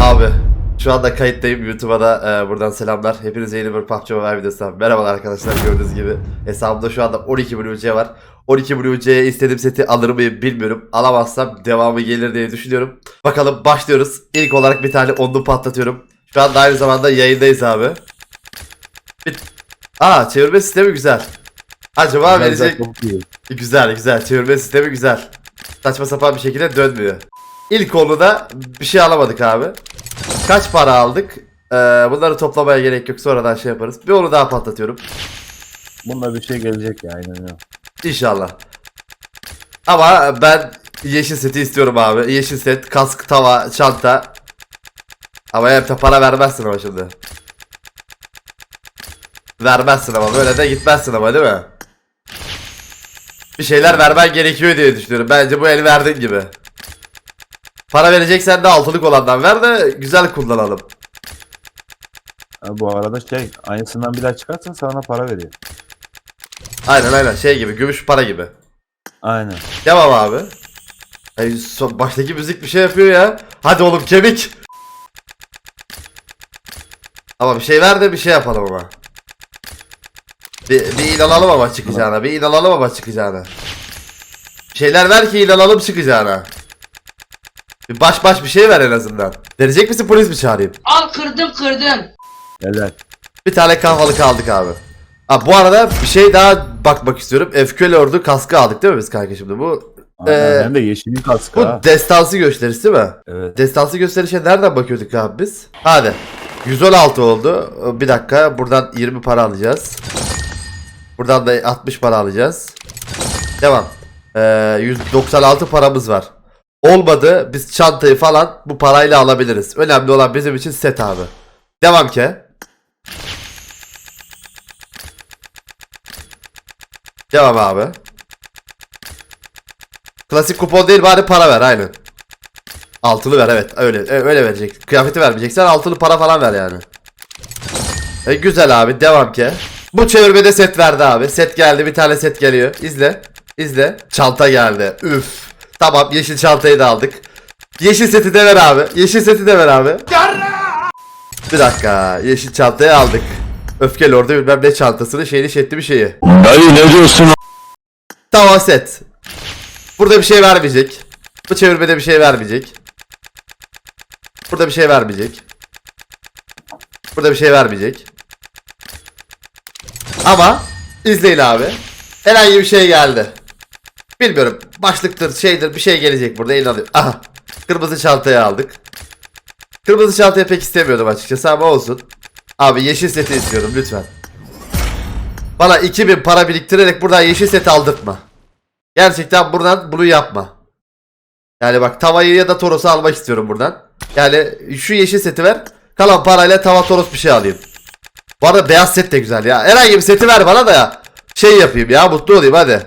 Abi şu anda kayıttayım YouTube'a da e, buradan selamlar. Hepinize yeni bir PUBG Mobile videosu. Merhabalar arkadaşlar gördüğünüz gibi. Hesabımda şu anda 12 Blue UC var. 12 Blue UC'ye istediğim seti alır mıyım bilmiyorum. Alamazsam devamı gelir diye düşünüyorum. Bakalım başlıyoruz. İlk olarak bir tane onlu patlatıyorum. Şu anda aynı zamanda yayındayız abi. Bir... Aa çevirme sistemi güzel. Acaba verecek... Güzel güzel çevirme sistemi güzel. Saçma sapan bir şekilde dönmüyor. İlk konuda bir şey alamadık abi. Kaç para aldık? Ee, bunları toplamaya gerek yok sonradan şey yaparız. Bir onu daha patlatıyorum. Bunda bir şey gelecek ya aynen öyle. İnşallah. Ama ben yeşil seti istiyorum abi. Yeşil set, kask, tava, çanta. Ama hep de para vermezsin ama şimdi. Vermezsin ama böyle de gitmezsin ama değil mi? Bir şeyler vermen gerekiyor diye düşünüyorum. Bence bu el verdin gibi. Para vereceksen de altılık olandan ver de güzel kullanalım. Ha, bu arada şey aynısından bir daha çıkarsan sana para veriyor. Aynen aynen şey gibi gümüş para gibi. Aynen. Devam abi. Ay, son, baştaki müzik bir şey yapıyor ya. Hadi oğlum kemik. Ama bir şey ver de bir şey yapalım ama. Bir, bir inanalım ama çıkacağına. Bir inanalım ama çıkacağına. Bir şeyler ver ki inanalım çıkacağına. Bir baş baş bir şey ver en azından. Verecek misin polis mi çağırayım? Al kırdım kırdım. Helal. Bir tane kahvalık aldık abi. Ha, bu arada bir şey daha bakmak istiyorum. FQL ordu kaskı aldık değil mi biz kanka şimdi? Bu Aynen. Ee, de yeşilin kaskı bu ha. destansı gösterisi değil mi? Evet. Destansı gösterişe nereden bakıyorduk abi biz? Hadi. 116 oldu. Bir dakika. Buradan 20 para alacağız. Buradan da 60 para alacağız. Devam. Ee, 196 paramız var. Olmadı. Biz çantayı falan bu parayla alabiliriz. Önemli olan bizim için set abi. Devam ki. Devam abi. Klasik kupon değil bari para ver aynen. Altılı ver evet öyle e, öyle verecek. Kıyafeti vermeyeceksen altılı para falan ver yani. E, güzel abi devam ki. Bu çevirmede set verdi abi. Set geldi bir tane set geliyor. İzle. İzle. Çanta geldi. Üf. Tamam yeşil çantayı da aldık. Yeşil seti de ver abi. Yeşil seti de ver abi. Bir dakika. Yeşil çantayı aldık. Öfke Lord'u bilmem ne çantasını şeyini şetti bir şeyi. Dayı ne diyorsun? Tamam set. Burada bir şey vermeyecek. Bu çevirmede bir şey vermeyecek. Burada bir şey vermeyecek. Burada bir şey vermeyecek. Ama izleyin abi. Herhangi bir şey geldi. Bilmiyorum. Başlıktır, şeydir bir şey gelecek burada inanıyorum. Aha. Kırmızı çantayı aldık. Kırmızı çantayı pek istemiyordum açıkçası ama olsun. Abi yeşil seti istiyorum lütfen. Bana 2000 para biriktirerek buradan yeşil seti aldırtma. Gerçekten buradan bunu yapma. Yani bak tavayı ya da torosu almak istiyorum buradan. Yani şu yeşil seti ver. Kalan parayla tava toros bir şey alayım. Bu arada beyaz set de güzel ya. Herhangi bir seti ver bana da ya. Şey yapayım ya mutlu olayım hadi.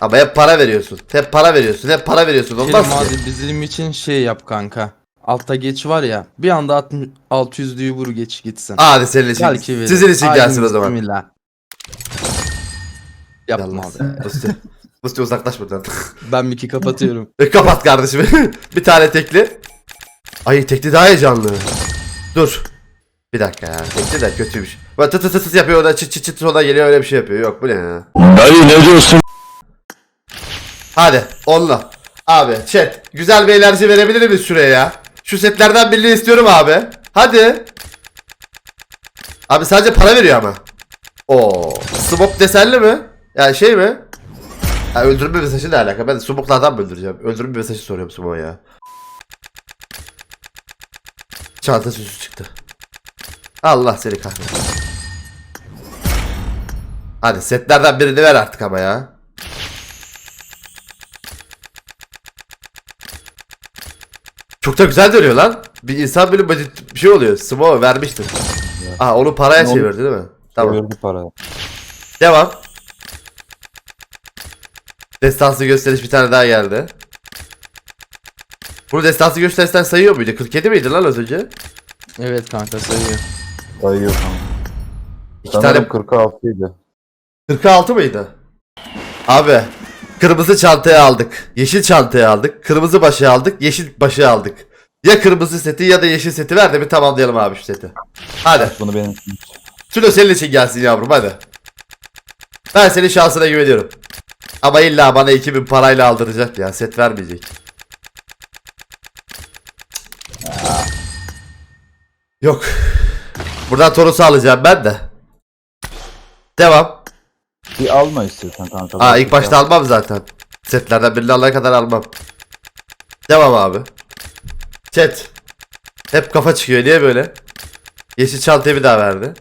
Ama hep para veriyorsun. Hep para veriyorsun. Hep para veriyorsun. Olmaz Kerim ki. hadi bizim için şey yap kanka. Altta geç var ya. Bir anda 60 600'lüyü vur geç gitsin. Hadi senin için. Belki verir. Sizin için Haydi gelsin o zaman. bismillah. Yapma Yalnız. be. Musti. Musti uzaklaş buradan. Ben Miki kapatıyorum. E, kapat kardeşim. bir tane tekli. Ay tekli daha heyecanlı. Dur. Bir dakika ya. Tekli de kötüymüş. Böyle tıt tıt tıt tıt yapıyor da çıt çıt çıt sonra geliyor öyle bir şey yapıyor. Yok bu ne ya. Dayı ne diyorsun? Hadi onunla. Abi chat. Güzel bir enerji verebilir miyiz şuraya ya? Şu setlerden birini istiyorum abi. Hadi. Abi sadece para veriyor ama. Oo. Smoke desenli mi? Yani şey mi? Ya öldürme mesajı ne alaka? Ben de smoke'lardan mı öldüreceğim? Öldürme mesajı soruyorum smoke'a ya. Çanta süsü çıktı. Allah seni kahretsin. Hadi setlerden birini ver artık ama ya. Çok da güzel dönüyor lan. Bir insan böyle basit bir şey oluyor. Smoke vermiştim. Aa onu paraya Onu- çevirdi değil mi? Tamam. Çevirdi para. Devam. Destansı gösteriş bir tane daha geldi. Bunu destansı gösteristen sayıyor muydu? 47 miydi lan az önce? Evet kanka sayıyor. Dayı yok. İki Sanırım tane 46 idi. 46 mıydı? Abi kırmızı çantayı aldık. Yeşil çantayı aldık. Kırmızı başlığı aldık. Yeşil başlığı aldık. Ya kırmızı seti ya da yeşil seti ver de bir tamamlayalım abi şu seti. Hadi. Bunu benim için. Sülo senin için gelsin yavrum hadi. Ben senin şansına güveniyorum. Ama illa bana 2000 parayla aldıracak ya. Set vermeyecek. Yok. Buradan Toros'u alacağım ben de. Devam. Bir alma istiyorsan kanka. Aa ilk başta almam zaten. Setlerden birini alana kadar almam. Devam abi. Chat. Hep kafa çıkıyor. Niye böyle? Yeşil çantayı bir daha verdi.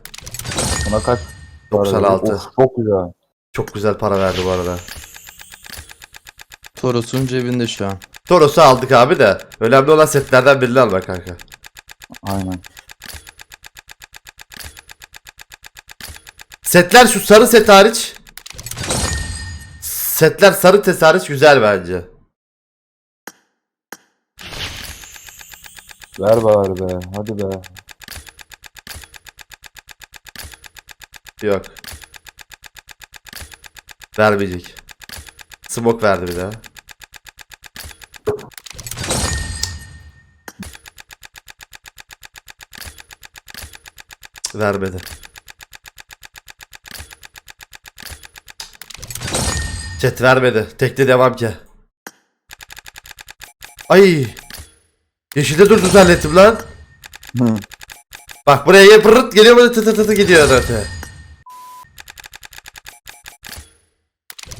Buna kaç? 96. Of, çok güzel. Çok güzel para verdi bu arada. Toros'un cebinde şu an. Toros'u aldık abi de. Önemli olan setlerden birini almak kanka. Aynen. Setler şu sarı set hariç. Setler sarı set hariç güzel bence. Ver bari be. Hadi be. Yok. Vermeyecek. Smoke verdi bir daha. Vermedi. Chat vermedi. Tekli devam ki. Ay. Yeşilde dur zannettim lan. Hı. Bak buraya gel pırırt geliyor böyle tı tı tı tı gidiyor zaten.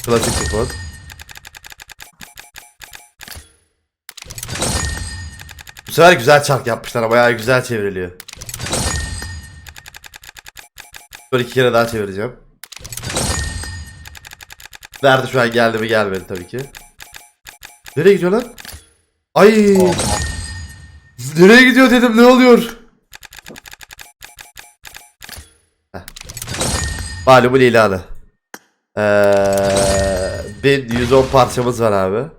Klasik kupon. Bu sefer güzel çark yapmışlar bayağı güzel çevriliyor. Böyle iki kere daha çevireceğim. Verdi şu an geldi mi gelmedi tabii ki. Nereye gidiyor lan? Ay. Nereye gidiyor dedim ne oluyor? Malumul ilanı. Ee, 1110 parçamız var abi.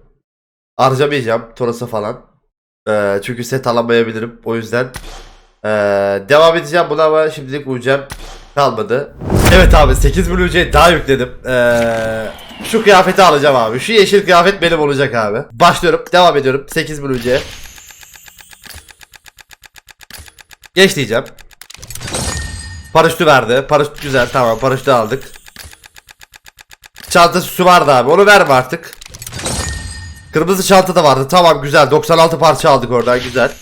Harcamayacağım Toros'a falan. Ee, çünkü set alamayabilirim. O yüzden ee, devam edeceğim buna ama şimdilik uyuyacağım. Kalmadı. Evet abi 8 bölücüye daha yükledim. Ee, şu kıyafeti alacağım abi. Şu yeşil kıyafet benim olacak abi. Başlıyorum. Devam ediyorum. 8 bölücüye. Geç diyeceğim. Paraşütü verdi. Paraşüt güzel tamam paraşütü aldık. Çanta süsü vardı abi onu verme artık. Kırmızı çanta da vardı tamam güzel 96 parça aldık oradan güzel.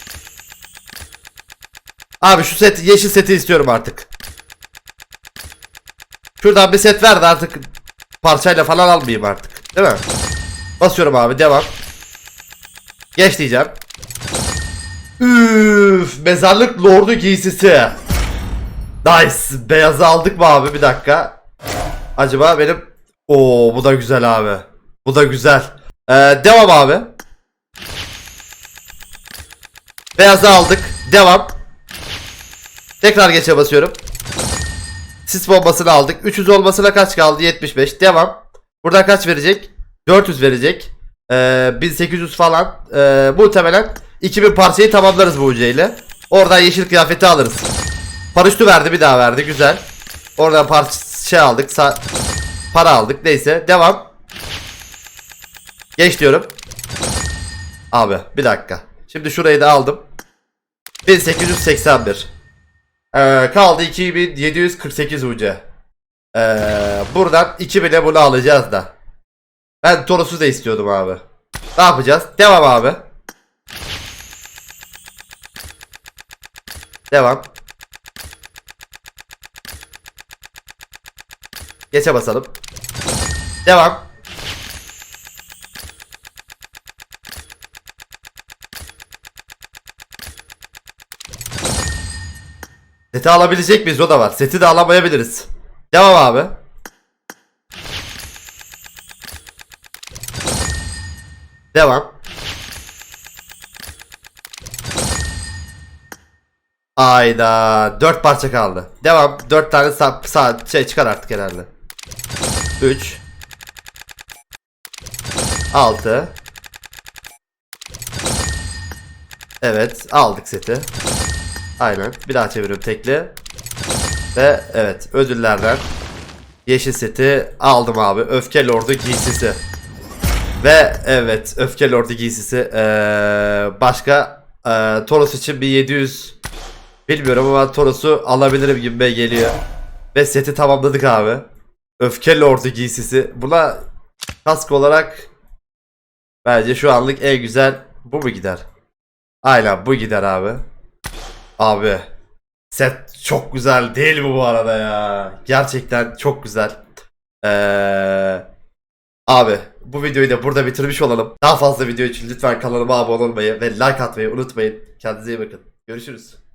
Abi şu set yeşil seti istiyorum artık. Şuradan bir set ver de artık parçayla falan almayayım artık. Değil mi? Basıyorum abi devam. Geç diyeceğim. Üf, mezarlık lordu giysisi. Nice. Beyazı aldık mı abi bir dakika. Acaba benim Oo bu da güzel abi. Bu da güzel. Ee, devam abi. Beyazı aldık. Devam. Tekrar geçe basıyorum. Sis bombasını aldık. 300 olmasına kaç kaldı? 75. Devam. Buradan kaç verecek? 400 verecek. Ee, 1800 falan. Ee, muhtemelen 2000 parçayı tamamlarız bu ucu ile. Oradan yeşil kıyafeti alırız. Paraşütü verdi bir daha verdi güzel. Oradan parça şey aldık. Para aldık neyse devam. Geç diyorum. Abi bir dakika. Şimdi şurayı da aldım. 1881. Ee, kaldı 2748 UC. Ee, buradan 2000'e bunu alacağız da. Ben Toros'u da istiyordum abi. Ne yapacağız? Devam abi. Devam. Geçe basalım. Devam. Seti alabilecek miyiz o da var. Seti de alamayabiliriz. Devam abi. Devam. Ayda 4 parça kaldı. Devam. 4 tane sağ, sağ şey çıkar artık herhalde. 3 6 Evet aldık seti. Aynen. Bir daha çeviriyorum tekli. Ve evet ödüllerden yeşil seti aldım abi. Öfke Lordu giysisi. Ve evet Öfke Lordu giysisi. Ee, başka Ee, Toros için bir 700 bilmiyorum ama Toros'u alabilirim gibi geliyor. Ve seti tamamladık abi. Öfke Lord'u giysisi. Buna kask olarak bence şu anlık en güzel bu mu gider? Aynen bu gider abi. Abi set çok güzel değil mi bu arada ya? Gerçekten çok güzel. Ee, abi bu videoyu da burada bitirmiş olalım. Daha fazla video için lütfen kanalıma abone olmayı ve like atmayı unutmayın. Kendinize iyi bakın. Görüşürüz.